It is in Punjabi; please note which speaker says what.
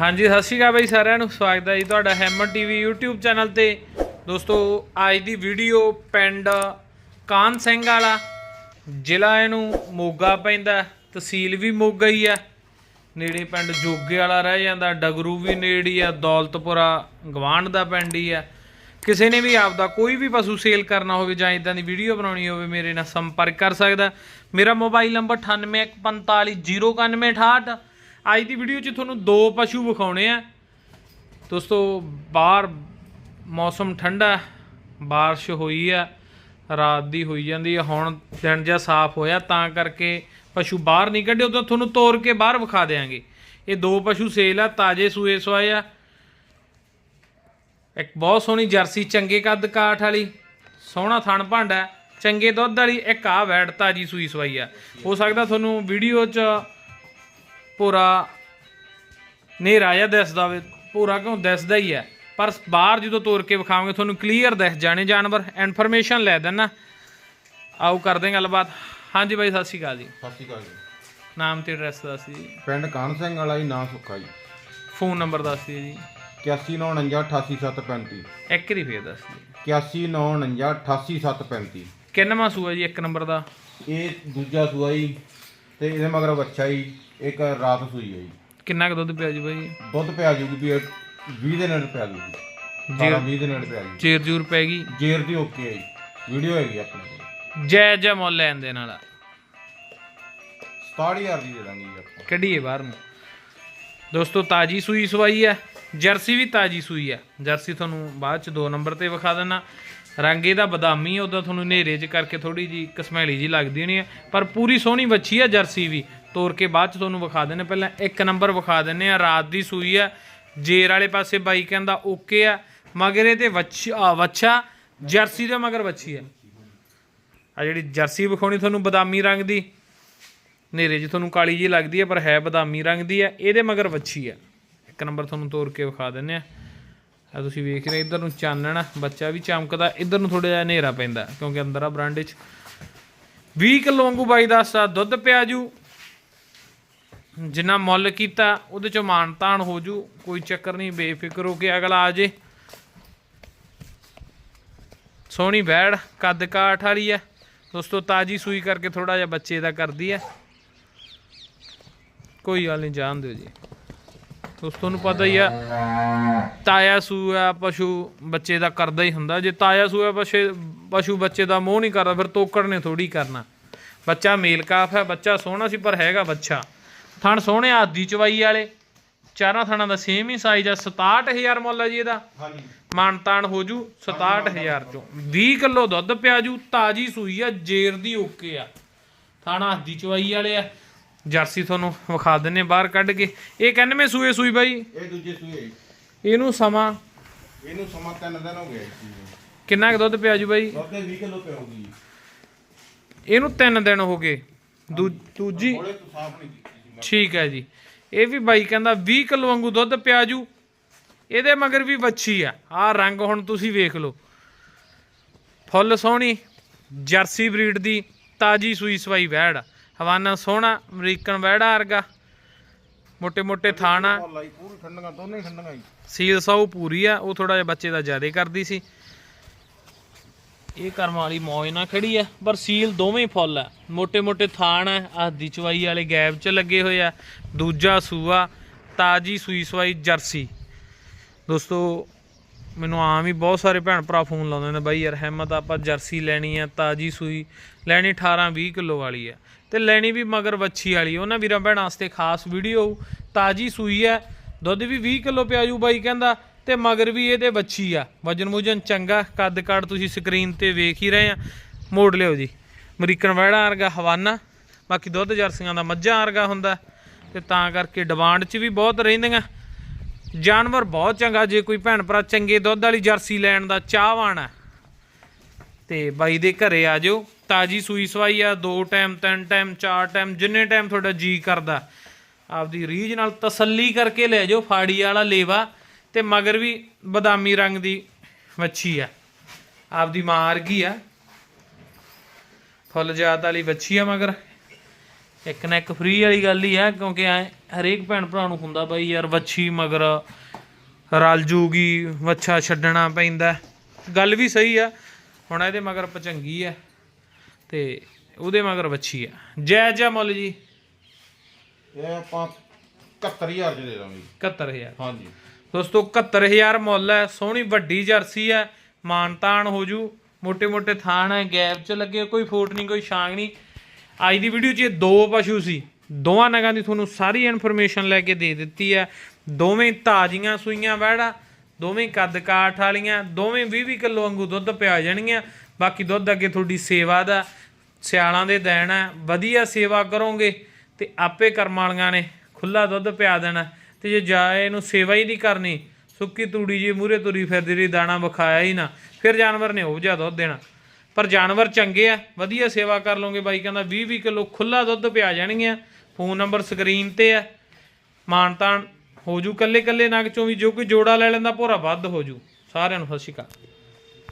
Speaker 1: ਹਾਂਜੀ, ਸਤਿ ਸ਼੍ਰੀ ਅਕਾਲ ਬਾਈ ਸਾਰਿਆਂ ਨੂੰ। ਸਵਾਗਤ ਹੈ ਜੀ ਤੁਹਾਡਾ ਹੈਮਰ ਟੀਵੀ YouTube ਚੈਨਲ ਤੇ। ਦੋਸਤੋ, ਅੱਜ ਦੀ ਵੀਡੀਓ ਪਿੰਡ ਕਾਨ ਸਿੰਘ ਵਾਲਾ। ਜ਼ਿਲ੍ਹਾ ਇਹਨੂੰ ਮੋਗਾ ਪੈਂਦਾ ਤਹਿਸੀਲ ਵੀ ਮੋਗਾ ਹੀ ਆ ਨੇੜੇ ਪਿੰਡ ਜੋਗੇ ਵਾਲਾ ਰਹਿ ਜਾਂਦਾ, ਡਗਰੂ ਵੀ ਨੇੜੇ ਆ ਦੌਲਤਪੁਰਾ ਗਵਾਂਢ ਦਾ ਪਿੰਡ ਹੀ ਆ ਕਿਸੇ ਨੇ ਵੀ ਆਪਦਾ ਕੋਈ ਵੀ ਪਸ਼ੂ ਸੇਲ ਕਰਨਾ ਹੋਵੇ ਜਾਂ ਇਦਾਂ ਦੀ ਵੀਡੀਓ ਬਣਾਉਣੀ ਹੋਵੇ, ਮੇਰੇ ਨਾਲ ਸੰਪਰਕ ਕਰ ਸਕਦਾ ਮੇਰਾ ਮੋਬਾਈਲ ਨੰਬਰ 9815409168 ਅੱਜ ਦੀ ਵੀਡੀਓ 'ਚ ਤੁਹਾਨੂੰ ਦੋ ਪਸ਼ੂ ਵਿਖਾਉਣੇ ਆ। ਦੋਸਤੋ ਬਾਹਰ ਮੌਸਮ ਠੰਡਾ ਹੈ, ਬਾਰਿਸ਼ ਹੋਈ ਆ ਰਾਤ ਦੀ ਹੋਈ ਜਾਂਦੀ ਆ ਹੁਣ ਦਿਨ ਜਿਹਾ ਸਾਫ਼ ਹੋਇਆ ਤਾਂ ਕਰਕੇ ਪਸ਼ੂ ਬਾਹਰ ਨਹੀਂ ਕੱਢੇ ਉਦੋਂ ਤੁਹਾਨੂੰ ਤੋੜ ਕੇ ਬਾਹਰ ਵਿਖਾ ਦੇਾਂਗੇ ਇਹ ਦੋ ਪਸ਼ੂ ਸੇਲ ਆ ਤਾਜੇ ਸੂਏ ਸਵਾਏ ਆ। ਇੱਕ ਬਹੁਤ ਸੋਹਣੀ ਜਰਸੀ ਚੰਗੇ ਕੱਦ ਕਾਠ ਵਾਲੀ ਸੋਹਣਾ ਥਣ ਭਾਂਡਾ ਚੰਗੇ ਦੁੱਧ ਵਾਲੀ ਇੱਕ ਆ ਵੈੜ ਤਾਜੀ ਸੂਈ ਸਵਾਈ ਆ। ਹੋ ਸਕਦਾ ਤੁਹਾਨੂੰ ਵੀਡੀਓ 'ਚ ਪੂਰਾ ਨੇਰਾ ਜਿਹਾ ਦਿਸਦਾ ਵੇ ਪੂਰਾ ਕਿਉਂ ਦਿਸਦਾ ਹੀ ਹੈ। ਪਰ ਬਾਹਰ ਜਦੋਂ ਤੋੜ ਕੇ ਵਿਖਾਵਾਂਗੇ ਤੁਹਾਨੂੰ ਕਲੀਅਰ ਦਿਖ ਜਾਣੇ ਜਾਨਵਰ। ਇਨਫੋਰਮੇਸ਼ਨ ਲੈ ਦੇਣਾ। ਆਓ ਕਰਦੇ ਹਾਂ ਗੱਲਬਾਤ। ਹਾਂਜੀ ਬਾਈ ਸਤਿ ਸ਼੍ਰੀ ਅਕਾਲ ਜੀ।
Speaker 2: ਸਤਿ ਸ਼੍ਰੀ ਅਕਾਲ ਜੀ।
Speaker 1: ਨਾਮ ਤੇ ਐਡਰੈਸ ਦੱਸ ਦਿਓ ਜੀ
Speaker 2: ਪਿੰਡ ਕਾਨ ਸਿੰਘ ਵਾਲਾ ਹੀ ਨਾਂ ਸੁੱਖਾ ਜੀ।
Speaker 1: ਫੋਨ ਨੰਬਰ ਦੱਸ ਦਿਓ ਜੀ।
Speaker 2: 8199488735
Speaker 1: ਇੱਕ ਹੀ ਫੇਰ ਦੱਸ ਦਿਓ
Speaker 2: 8199488735
Speaker 1: ਕਿੰਨਵਾਂ ਸੂਆ ਜੀ ਇੱਕ ਨੰਬਰ ਦਾ?
Speaker 2: ਇਹ ਦੂਜਾ ਸੂਆ ਜੀ ਤੇ ਇਹਦੇ ਮਗਰ ਬੱਚਾ ਜੀ। ਇੱਕ ਰਾਤ ਸੂਈ ਹੈ ਜੀ।
Speaker 1: ਕਿੰਨਾ ਕੁ ਦੁੱਧ ਪਿਆ ਜੀ ਬਾਈ?
Speaker 2: ਦੁੱਧ ਪਿਆ ਜੂਗੀ ਵੀ ਇਹ 20 ਦੇ ਨੇੜੇ ਪਿਆ ਜੂਗੀ। 12 20 ਦੇ ਨੇੜੇ ਪਿਆ ਜੂਗੀ।
Speaker 1: ਚੇਰ ਜੂਰ ਪੈ ਗਈ?
Speaker 2: ਜੇਰ ਦੀ ਓਕੇ ਹੈ ਜੀ। ਵੀਡੀਓ ਹੈਗੀ ਆਪਣੇ ਕੋਲ।
Speaker 1: ਜੈ ਜੈ ਮੁੱਲ ਲੈਣ ਦੇ ਨਾਲ
Speaker 2: 67000 ਦੀ ਦੇ ਦਾਂਗੇ ਜੀ ਆਪਾਂ।
Speaker 1: ਕੱਢੀਏ ਬਾਹਰ ਨੂੰ। ਦੋਸਤੋ ਤਾਜੀ ਸੂਈ ਸਵਾਈ ਹੈ। ਜਰਸੀ ਵੀ ਤਾਜੀ ਸੂਈ ਹੈ। ਜਰਸੀ ਤੁਹਾਨੂੰ ਬਾਅਦ ਚ ਦੋ ਨੰਬਰ ਤੇ ਵਿਖਾ ਦੇਣਾ ਰੰਗ ਇਹਦਾ ਬਦਾਮੀ ਹੈ ਉਹਦਾ ਤੁਹਾਨੂੰ ਹਨੇਰੇ 'ਚ ਕਰਕੇ ਥੋੜੀ ਜੀ ਕਸਮੈਲੀ ਜੀ ਲੱਗਦੀ ਹੋਣੀ ਹੈ। ਪਰ ਪੂਰੀ ਸੋਹਣੀ ਵੱਛੀ ਹੈ ਜਰਸੀ ਵੀ। ਤੋਰ ਕੇ ਬਾਅਦ ਚ ਤੁਹਾਨੂੰ ਵਿਖਾ ਦਿੰਨੇ ਪਹਿਲਾਂ ਇੱਕ ਨੰਬਰ ਵਿਖਾ ਦਿੰਨੇ ਆ ਰਾਤ ਦੀ ਸੂਈ ਆ ਜੇਰ ਵਾਲੇ ਪਾਸੇ ਬਾਈ ਕਹਿੰਦਾ ਓਕੇ ਆ। ਮਗਰ ਇਹ ਤੇ ਵੱਛ- ਆ, ਵੱਛਾ ਜਰਸੀ ਦੇ ਮਗਰ ਵੱਛੀ ਹੈ। ਆ ਜਿਹੜੀ ਜਰਸੀ ਵਿਖਾਉਣੀ ਤੁਹਾਨੂੰ ਬਦਾਮੀ ਰੰਗ ਦੀ। ਹਨੇਰੇ 'ਚ ਤੁਹਾਨੂੰ ਕਾਲੀ ਜੀ ਲੱਗਦੀ ਹੈ ਪਰ ਹੈ ਬਦਾਮੀ ਰੰਗ ਦੀ ਹੈ। ਇਹਦੇ ਮਗਰ ਵੱਛੀ ਹੈ। ਇੱਕ ਨੰਬਰ ਤੁਹਾਨੂੰ ਤੋੜ ਕੇ ਵਿਖਾ ਦਿੰਨੇ ਆ ਆ ਤੁਸੀਂ ਵੇਖ ਰਹੇ ਇੱਧਰ ਨੂੰ ਚਾਨਣ ਬੱਚਾ ਵੀ ਚਮਕਦਾ ਇੱਧਰ ਨੂੰ ਥੋੜਾ ਜਿਹਾ ਹਨੇਰਾ ਪੈਂਦਾ ਕਿਉਂਕਿ ਅੰਦਰ ਆ ਬਰਾਂਡੇ 'ਚ। 20 ਕਿਲੋ ਵਾਂਗੂ ਬਾਈ ਦਾ ਦੁੱਧ ਪਿਆ ਜੂ ਜਿੰਨਾ ਮੁੱਲ ਕੀਤਾ, ਉਹਦੇ ਚੋਂ ਮਾਨ ਤਾਨ ਹੋ ਜੂ, ਕੋਈ ਚੱਕਰ ਨਹੀਂ, ਬੇਫਿਕਰ ਹੋ ਕੇ ਅਗਲਾ ਆ ਜੇ। ਸੋਹਣੀ ਬੈੜ ਕੱਦ ਕਾਠ ਵਾਲੀ ਹੈ ਦੋਸਤੋ, ਤਾਜੀ ਸੂਈ ਕਰਕੇ ਥੋੜਾ ਜਿਹਾ ਬੱਚੇ ਦਾ ਕਰਦੀ ਹੈ ਕੋਈ ਗੱਲ ਨਹੀਂ, ਜਾਣ ਦਿਓ ਜੀ। ਦੋਸਤੋ ਨੂੰ ਪਤਾ ਹੀ ਆ, ਤਾਇਆ ਸੂਆ ਪਸ਼ੂ ਬੱਚੇ ਦਾ ਕਰਦਾ ਹੀ ਹੁੰਦਾ। ਜੇ ਤਾਇਆ ਸੂਆ ਪਸ਼ੇ, ਪਸ਼ੂ ਬੱਚੇ ਦਾ ਮੋਹ ਨਹੀਂ ਕਰਦਾ, ਫਿਰ ਤੋਕੜ ਨੇ ਥੋੜੀ ਕਰਨਾ। ਬੱਚਾ ਮੇਲ ਕਾਫ ਹੈ ਬੱਚਾ ਸੋਹਣਾ ਸੀ, ਪਰ ਹੈਗਾ ਬੱਚਾ। ਥਣ ਸੋਹਣੇ ਆਦੀ ਚਵਾਈ ਵਾਲੇ। ਚਾਰਾਂ ਥਣਾਂ ਦਾ ਸੇਮ ਹੀ ਸਾਈਜ਼ ਆ 67000 ਮੁੱਲ ਹੈ ਜੀ ਇਹਦਾ।
Speaker 2: ਹਾਂਜੀ।
Speaker 1: ਮਾਨਤਾਨ ਹੋ ਜੂ 67000 ਚੋਂ। 20 ਕਿਲੋ ਦੁੱਧ ਪਿਆ ਜੂ ਤਾਜੀ ਸੂਈ ਆ ਜੇਰ ਦੀ ਓਕੇ ਆ। ਥਾਣਾ ਹੱਦੀ ਚਵਾਈ ਵਾਲੇ ਆ। ਜਰਸੀ ਤੁਹਾਨੂੰ ਵਿਖਾ ਦਿੰਨੇ ਬਾਹਰ ਕੱਢ ਕੇ। ਇਹ ਕਹਿੰਨਵੇਂ ਸੂਏ ਸੂਈ ਬਾਈ?
Speaker 2: ਇਹ ਦੂਜੇ ਸੂਏ
Speaker 1: ਇਹਨੂੰ ਸਮਾਂ?
Speaker 2: ਇਹਨੂੰ ਸਮਾਂ ਤਿੰਨ ਦਿਨ ਹੋ ਗਏ
Speaker 1: ਕਿੰਨਾ ਕੁ ਦੁੱਧ ਪਿਆ ਜੂ ਬਾਈ?
Speaker 2: ਦੁੱਧ ਦੇ 20 ਕਿਲੋ ਪਿਆਉਗੀ
Speaker 1: ਇਹਨੂੰ 3 ਦਿਨ ਹੋ ਗਏ। ਦੂਜੀ
Speaker 2: ਤੋਂ ਸਾਫ਼ ਨਹੀਂ
Speaker 1: ਠੀਕ ਹੈ ਜੀ। ਇਹ ਵੀ ਬਾਈ ਕਹਿੰਦਾ 20 ਕਿਲੋ ਵਾਂਗੂ ਦੁੱਧ ਪਿਆਜੂ। ਇਹਦੇ ਮਗਰ ਵੀ ਵੱਛੀ ਆ। ਆ ਰੰਗ ਹੁਣ ਤੁਸੀਂ ਵੇਖ ਲਓ। ਫੁੱਲ ਸੋਹਣੀ ਜਰਸੀ ਬਰੀਡ ਦੀ ਤਾਜੀ ਸੂਈ ਸਵਾਈ ਵੈੜ। ਹਵਾਨਾ ਸੋਹਣਾ ਅਮਰੀਕਨ ਵੈੜਾ ਵਰਗਾ। ਮੋਟੇ ਮੋٹے ਥਾਣਾ ਸੀਲ ਸਾਉ ਪੂਰੀ ਆ ਉਹ ਥੋੜਾ ਜਿਹਾ ਬੱਚੇ ਦਾ ਜ਼ਿਆਦਾ ਕਰਦੀ ਸੀ। ਇਹ ਕਰਮ ਵਾਲੀ ਮੌਜ ਨਾ ਖੜੀ ਐ, ਪਰ ਸੀਲ ਦੋਵੇਂ ਫੁੱਲ ਐ। ਮੋٹے-ਮੋٹے ਥਾਣ ਐ ਆਹ ਦੀ ਚਵਾਈ ਵਾਲੇ ਗੈਬ 'ਚ ਲੱਗੇ ਹੋਏ ਆ ਦੂਜਾ ਸੂਆ, ਤਾਜੀ ਸੂਈ ਸਵਾਈ ਜਰਸੀ। ਦੋਸਤੋ, ਮੈਨੂੰ ਆਮ ਹੀ ਬਹੁਤ ਸਾਰੇ ਭੈਣ ਭਰਾ ਫੋਨ ਲਾਉਂਦੇ ਨੇ, ਬਾਈ ਯਾਰ, ਹਿੰਮਤ, ਆਪਾਂ ਜਰਸੀ ਲੈਣੀ ਆ ਤਾਜੀ ਸੂਈ ਲੈਣੀ 18 20 ਕਿਲੋ ਵਾਲੀ ਆ ਤੇ ਲੈਣੀ ਵੀ ਮਗਰ ਵੱਛੀ ਵਾਲੀ, ਉਹਨਾਂ ਵੀਰਾਂ ਭੈਣਾਂ ਵਾਸਤੇ ਖਾਸ ਵੀਡੀਓ ਤਾਜੀ ਸੂਈ ਆ ਦੁੱਧ ਵੀ 20 ਕਿਲੋ ਪਿਆਜੂ ਬਾਈ ਕਹਿੰਦਾ ਤੇ ਮਗਰ ਵੀ ਇਹਦੇ ਵੱਛੀ ਆ। ਵਜਨ ਮੁਜਨ ਚੰਗਾ ਕੱਦ ਕਾੜ ਤੁਸੀਂ ਸਕਰੀਨ ਤੇ ਵੇਖ ਹੀ ਰਹੇ ਆ। ਮੋੜ ਲਿਓ ਜੀ। ਅਮਰੀਕਨ ਵੈੜਾ ਵਰਗਾ ਹਵਾਨਾ, ਬਾਕੀ ਦੁੱਧ ਜਰਸੀਆਂ ਦਾ ਮੱਝਾਂ ਵਰਗਾ ਹੁੰਦਾ। ਤੇ ਤਾਂ ਕਰਕੇ ਡਿਮਾਂਡ 'ਚ ਵੀ ਬਹੁਤ ਰਹਿੰਦੀਆਂ। ਜਾਨਵਰ ਬਹੁਤ ਚੰਗਾ, ਜੇ ਕੋਈ ਭੈਣ ਭਰਾ ਚੰਗੇ ਦੁੱਧ ਵਾਲੀ ਜਰਸੀ ਲੈਣ ਦਾ ਚਾਹਵਾਨ ਹੈ ਤੇ ਬਾਈ ਦੇ ਘਰੇ ਆ ਜਾਓ। ਤਾਜੀ ਸੂਈ ਸਵਾਈ ਆ, ਦੋ ਟਾਈਮ, ਤਿੰਨ ਟਾਈਮ, ਚਾਰ ਟਾਈਮ, ਜਿੰਨੇ ਟਾਈਮ ਤੁਹਾਡਾ ਜੀ ਕਰਦਾ। ਆਪਦੀ ਰੀਝ ਨਾਲ ਤਸੱਲੀ ਕਰਕੇ ਲੈ ਜਾਓ, ਫਾੜੀ ਵਾਲਾ ਲੇਵਾ। ਤੇ ਮਗਰ ਵੀ ਬਦਾਮੀ ਰੰਗ ਦੀ ਵੱਛੀ ਆ। ਆਪਦੀ ਮਾਂ ਵਰਗੀ ਆ। ਫੁੱਲ ਜਾਤ ਵਾਲੀ ਵੱਛੀ ਆ ਮਗਰ। ਇੱਕ ਨਾ ਇੱਕ ਫ੍ਰੀ ਵਾਲੀ ਗੱਲ ਹੀ ਆ ਕਿਉਂਕਿ ਐ ਹਰੇਕ ਭੈਣ ਭਰਾ ਨੂੰ ਹੁੰਦਾ ਬਾਈ ਯਾਰ ਵੱਛੀ ਮਗਰ ਰਲ ਜੂਗੀ ਵੱਛਾ ਛੱਡਣਾ ਪੈਂਦਾ। ਗੱਲ ਵੀ ਸਹੀ ਆ। ਹੁਣ ਇਹਦੇ ਮਗਰ ਪਚੰਗੀ ਆ ਤੇ ਉਹਦੇ ਮਗਰ ਵੱਛੀ ਆ। ਜੈ ਜੈ ਮੁੱਲ ਜੀ।
Speaker 2: ਇਹ ਆਪਾਂ 71000 ਚ ਦੇ ਦਾਂਗੇ।
Speaker 1: 71000
Speaker 2: ਹਾਂਜੀ।
Speaker 1: ਦੋਸਤੋ 71000 ਮੁੱਲ ਹੈ, ਸੋਹਣੀ ਵੱਡੀ ਜਰਸੀ ਹੈ ਮਾਨਤਾਨ ਹੋ ਜੂ। ਮੋਟੇ ਮੋٹے ਥਾਣ ਹੈ, ਗੈਪ 'ਚ ਲੱਗੇ, ਕੋਈ ਫੋਟ ਨਹੀਂ, ਕੋਈ ਸ਼ਾਂਗ ਨਹੀਂ। ਅੱਜ ਦੀ ਵੀਡੀਓ 'ਚ ਇਹ ਦੋ ਪਸ਼ੂ ਸੀ। ਦੋਵਾਂ ਨਗਾਂ ਦੀ ਤੁਹਾਨੂੰ ਸਾਰੀ ਇਨਫੋਰਮੇਸ਼ਨ ਲੈ ਕੇ ਦੇ ਦਿੱਤੀ ਹੈ। ਦੋਵੇਂ ਤਾਜ਼ੀਆਂ ਸੂਈਆਂ ਵੜਾ, ਦੋਵੇਂ ਕੱਦ ਕਾਠ ਵਾਲੀਆਂ, ਦੋਵੇਂ 20-20 ਕਿਲੋ ਵਾਂਗੂ ਦੁੱਧ ਪਿਆ ਜਾਣਗੀਆਂ। ਬਾਕੀ ਦੁੱਧ ਅੱਗੇ ਤੁਹਾਡੀ ਸੇਵਾ ਦਾ ਸਿਆਲਾਂ ਦੇ ਦੇਣਾ ਵਧੀਆ ਸੇਵਾ ਕਰੋਗੇ ਤੇ ਆਪੇ ਕਰਮ ਵਾਲੀਆਂ ਨੇ ਖੁੱਲਾ ਦੁੱਧ ਪਿਆ ਦੇਣਾ। ਤੇ ਜੇ ਜਾਏ ਇਹਨੂੰ ਸੇਵਾ ਹੀ ਨਹੀਂ ਕਰਨੀ, ਸੁੱਕੀ ਤੂੜੀ ਜੀ ਮੂਰੇ ਤੁਰੀ ਫਿਰਦੀ ਰਹੀ, ਦਾਣਾ ਵਿਖਾਇਆ ਹੀ ਨਾ। ਫਿਰ ਜਾਨਵਰ ਨੇ ਉਹ ਜਿਹਾ ਦੁੱਧ ਦੇਣਾ। ਪਰ ਜਾਨਵਰ ਚੰਗੇ ਆ, ਵਧੀਆ ਸੇਵਾ ਕਰ ਲੋਗੇ ਬਾਈ, ਕਹਿੰਦਾ 20 20 ਕਿਲੋ ਖੁੱਲਾ ਦੁੱਧ ਪਿਆ ਜਾਣਗੀਆਂ। ਫੋਨ ਨੰਬਰ ਸਕਰੀਨ ਤੇ ਆ। ਮਾਨਤਾਨ ਹੋ ਜੂ ਕੱਲੇ ਕੱਲੇ ਨਗ ਚੋਂ ਵੀ ਜੋ ਕੋਈ ਜੋੜਾ ਲੈ ਲੈਂਦਾ, ਭੋਰਾ ਵੱਧ ਹੋ ਜੂ। ਸਾਰਿਆਂ ਨੂੰ ਸਤਿ ਸ਼੍ਰੀ ਅਕਾਲ।